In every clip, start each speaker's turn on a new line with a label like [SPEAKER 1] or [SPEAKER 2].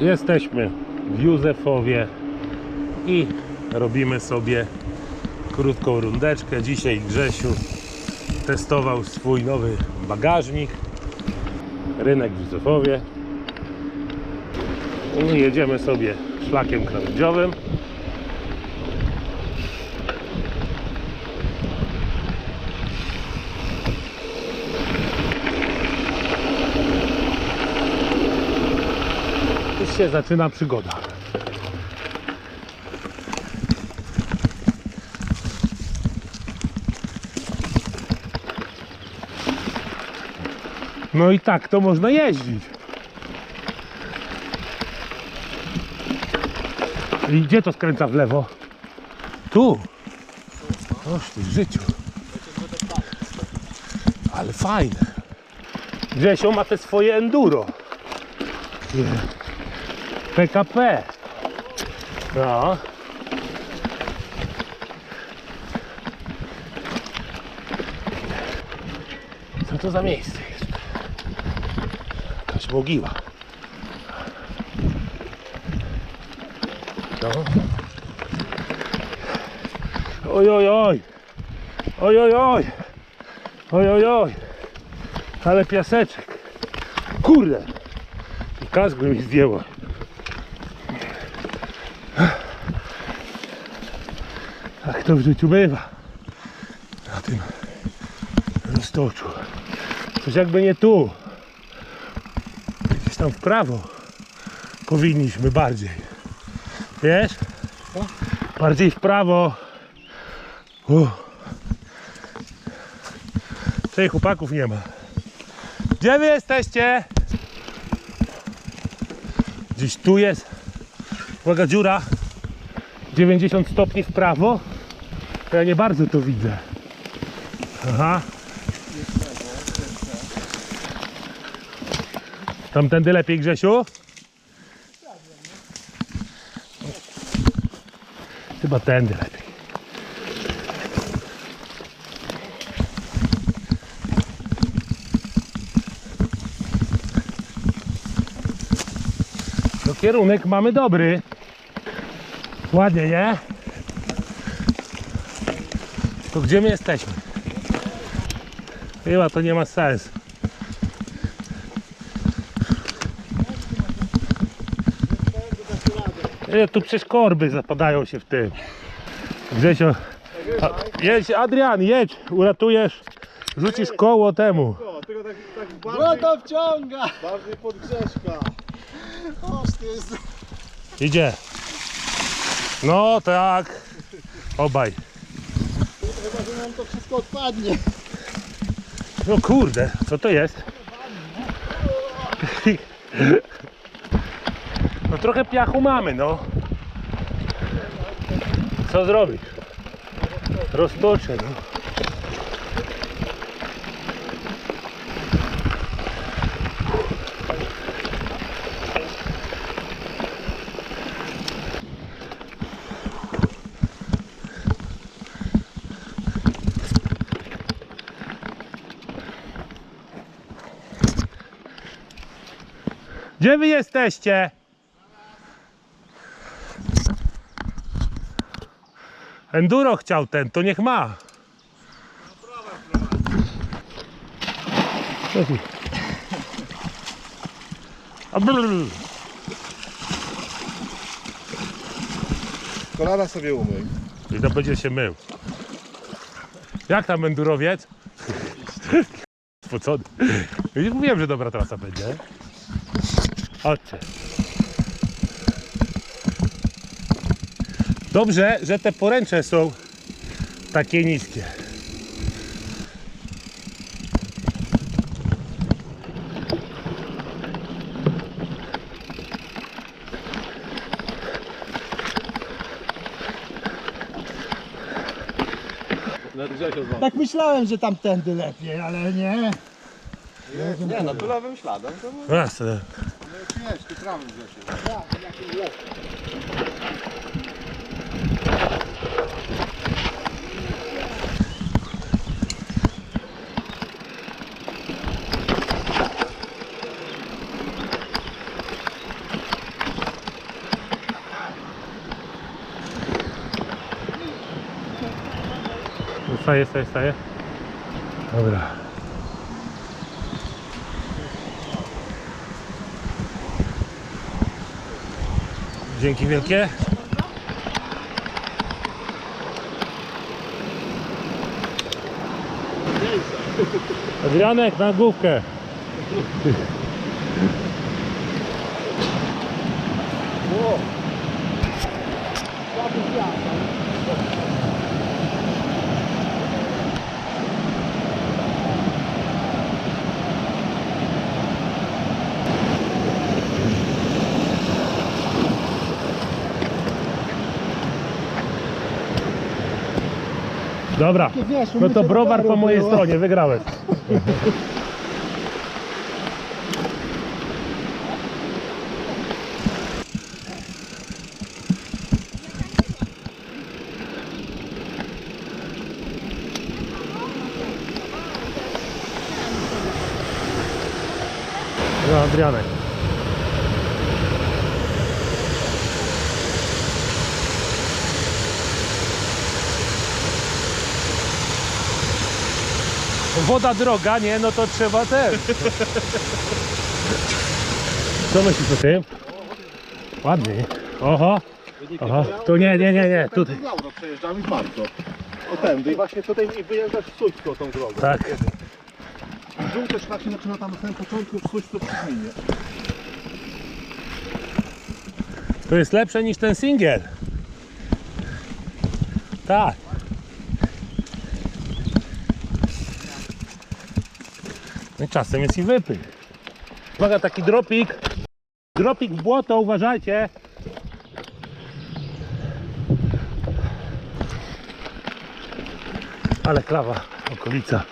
[SPEAKER 1] Jesteśmy w Józefowie i robimy sobie krótką rundeczkę. Dzisiaj Grzesiu testował swój nowy bagażnik. Rynek w Józefowie. I jedziemy sobie szlakiem krawędziowym. Się zaczyna przygoda. No i tak to można jeździć. I gdzie to skręca w lewo? Tu. Oż ty w życiu. Ale fajne. Grzesio ma te swoje enduro. Nie. PKP. No. Co to za miejsce jest? Jakaś mogiła. No. Oj, oj, oj. Oj, oj, oj. Oj, oj, oj. Ale piaseczek. Kurde. I kask mi zdjęło. Tak to w życiu bywa. Na tym roztoczu. Coś jakby nie tu. Gdzieś tam w prawo powinniśmy bardziej. Wiesz? Bardziej w prawo. Uh. Tutaj chłopaków nie ma. Gdzie wy jesteście? Gdzieś tu jest. Uwaga, dziura. 90 stopni w prawo. To ja nie bardzo to widzę. Aha. Tamtędy lepiej, Grzesiu? Chyba tędy lepiej. No kierunek mamy dobry. Ładnie, nie? To gdzie my jesteśmy? Chyba to nie ma sensu. Nie, tu przecież korby zapadają się w tym. Grzesio, a, jedź Adrian, jedź, uratujesz, rzucisz koło temu.
[SPEAKER 2] Tylko tak, tak
[SPEAKER 3] No
[SPEAKER 2] bardziej,
[SPEAKER 3] to wciąga!
[SPEAKER 2] bardziej pod Grzeszka.
[SPEAKER 3] Oż ty jest...
[SPEAKER 1] Idzie. No tak. Obaj.
[SPEAKER 3] Nam to wszystko odpadnie.
[SPEAKER 1] No kurde, co to jest? No trochę piachu mamy, no. Co zrobić? Roztoczę, no. Gdzie wy jesteście? Enduro chciał ten, to niech ma.
[SPEAKER 2] Kolana sobie umyj.
[SPEAKER 1] I to będzie się mył. Jak tam endurowiec? Spocony. Mówiłem, że dobra trasa będzie. Chodźcie. Dobrze, że te poręcze są takie niskie.
[SPEAKER 3] Tak myślałem, że tamtędy lepiej, ale nie.
[SPEAKER 2] Nie, no tu lewym śladem to
[SPEAKER 1] Raz, e,
[SPEAKER 2] wiesz, ty prawym wiesz. Tak, jakim jest.
[SPEAKER 1] Staje, staje, staje. Dobra. Dzięki wielkie. Adrianek na główkę. Dobra, no to browar po mojej stronie, wygrałeś. No, Adrianek. Woda droga, nie? No to trzeba też. Co myślisz o tym? Ładny. Oho. Oho. Tu nie, nie, nie, nie. Tutaj.
[SPEAKER 2] Lauro przejeżdżamy w marcu. O tędy i właśnie tutaj i wyjeżdżasz w Sućko tą drogą.
[SPEAKER 1] Tak.
[SPEAKER 2] Żółte szlak się zaczyna tam na samym początku w Sućcu przy gminie.
[SPEAKER 1] To jest lepsze niż ten singiel. Tak. No i czasem jest i wypych. Uwaga, taki dropik. Dropik w błoto, uważajcie. Ale klawa, okolica.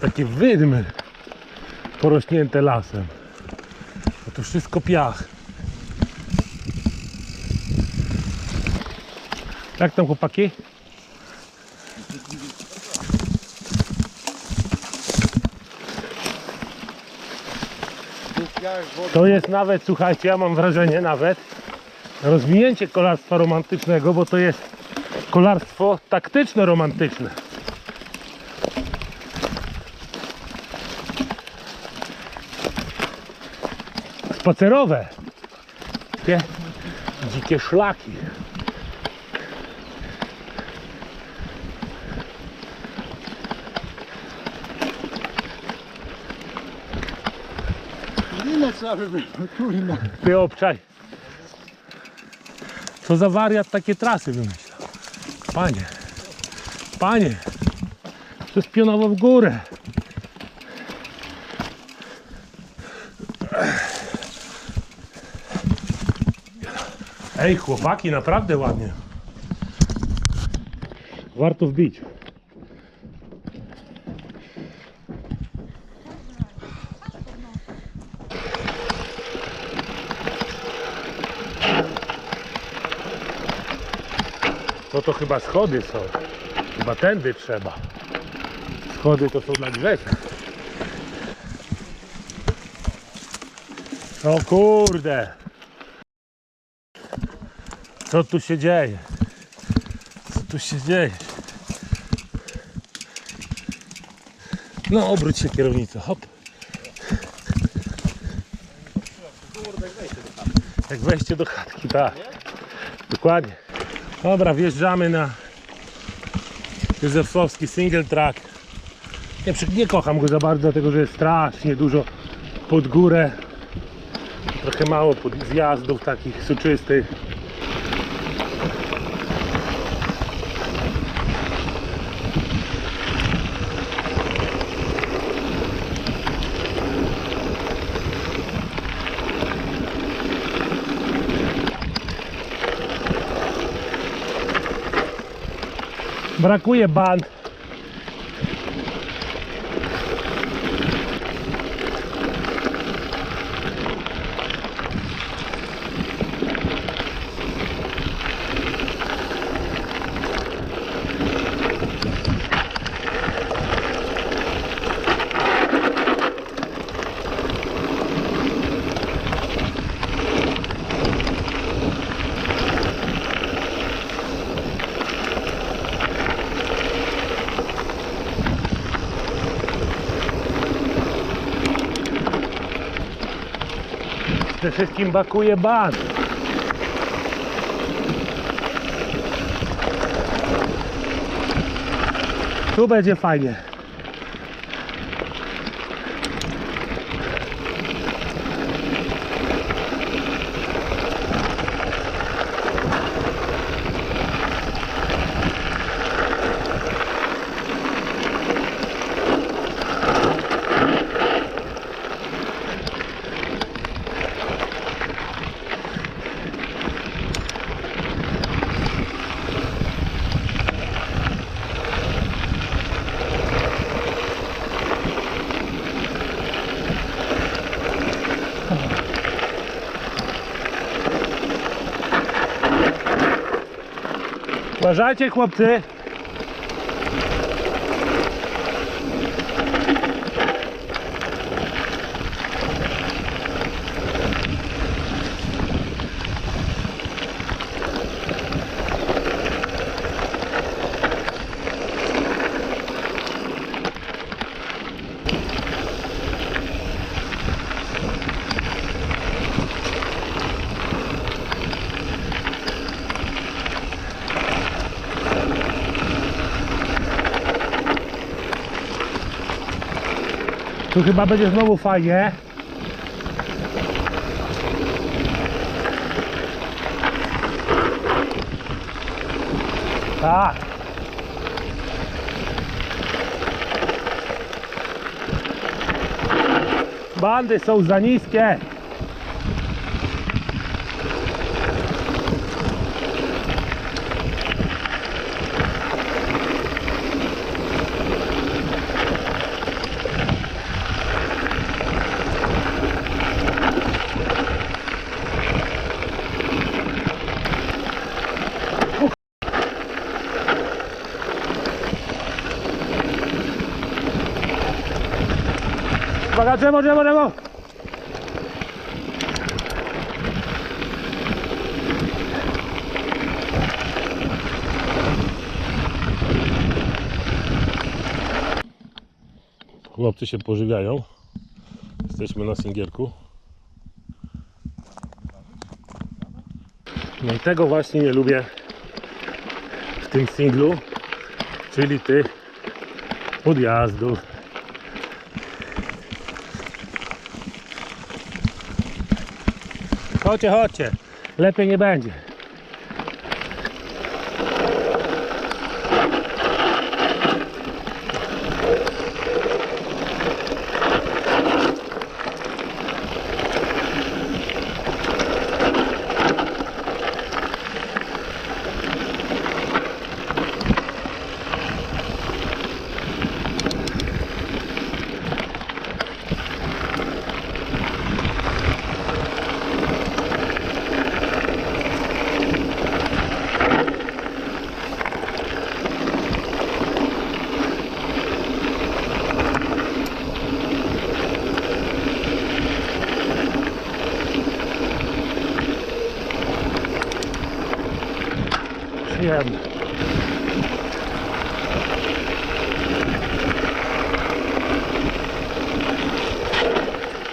[SPEAKER 1] Takie wydmy porośnięte lasem. A tu wszystko piach. Jak tam chłopaki? To jest nawet, słuchajcie, ja mam wrażenie nawet rozwinięcie kolarstwa romantycznego, bo to jest kolarstwo taktyczno-romantyczne. Spacerowe. Takie dzikie szlaki.
[SPEAKER 3] Ile trzeba by było, kurna.
[SPEAKER 1] Ty obczaj. Co za wariat takie trasy wymyślał. Panie. Panie. Jest pionowo w górę. Ej, chłopaki, naprawdę ładnie. Warto wbić. No to chyba schody są. Chyba tędy trzeba. Schody to są dla Grzesia. O kurde. Co tu się dzieje? Co tu się dzieje? No obróć się kierownicą, hop. Jak wejście do chatki, tak. Dokładnie. Dobra, wjeżdżamy na Józefowski single track. Nie, nie kocham go za bardzo, dlatego że jest strasznie dużo pod górę. Trochę mało pod zjazdów takich soczystych. Brakuje band. Przede wszystkim bakuje ban. Tu będzie fajnie. Uważajcie chłopcy. Tu chyba będzie znowu fajnie. Tak. Bandy są za niskie. Uwaga! Chłopcy się pożywiają. Jesteśmy na singierku. No i tego właśnie nie lubię w tym singlu, czyli tych podjazdów. Chodźcie, chodźcie. Lepiej nie będzie. Przyjemne.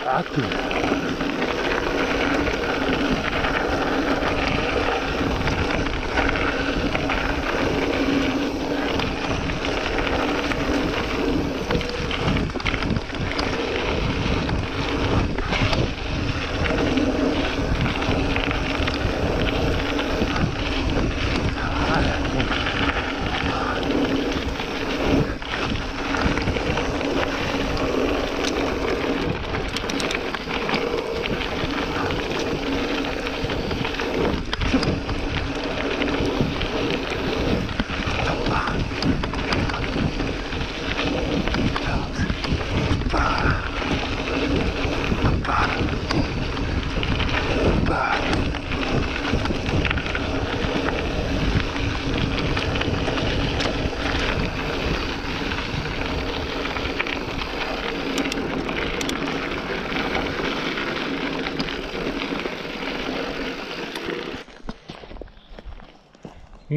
[SPEAKER 1] A tu.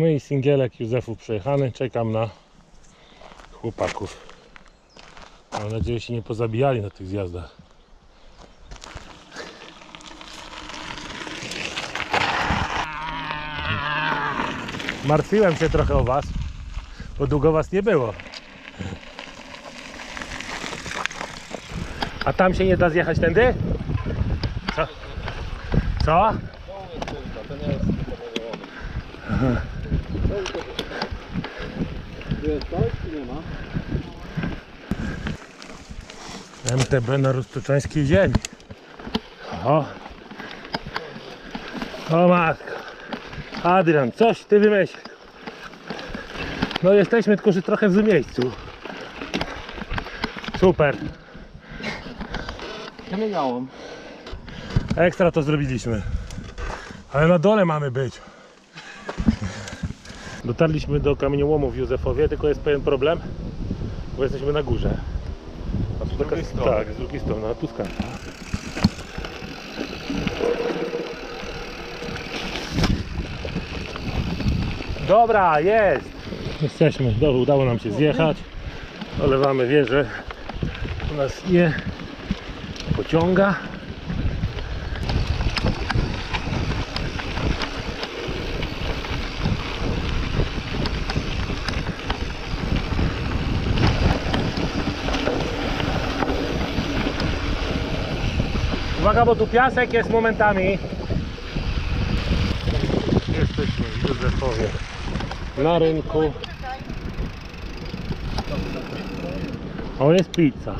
[SPEAKER 1] No i singielek Józefów przejechany. Czekam na chłopaków. Mam nadzieję, że się nie pozabijali na tych zjazdach. Martwiłem się trochę o Was, bo długo Was nie było. A tam się nie da zjechać tędy? Co? Co? MTB na roztoczańskiej ziemi. O. O matko. Adrian, coś ty wymyślił. No jesteśmy tylko, że trochę w miejscu. Super.
[SPEAKER 2] Kamieniałam.
[SPEAKER 1] Ekstra to zrobiliśmy. Ale na dole mamy być. Dotarliśmy do kamieniołomu w Józefowie, tylko jest pewien problem, bo jesteśmy na górze. A tu taka,
[SPEAKER 2] drugiej strony.
[SPEAKER 1] Tak, z drugiej strony, a tu skarpa. Dobra, jest! Jesteśmy, dobra, udało nam się zjechać. Olewamy wieżę. U nas nie pociąga. Uwaga, bo tu piasek jest momentami. Jesteśmy w Józefowie na rynku. O, jest pizza.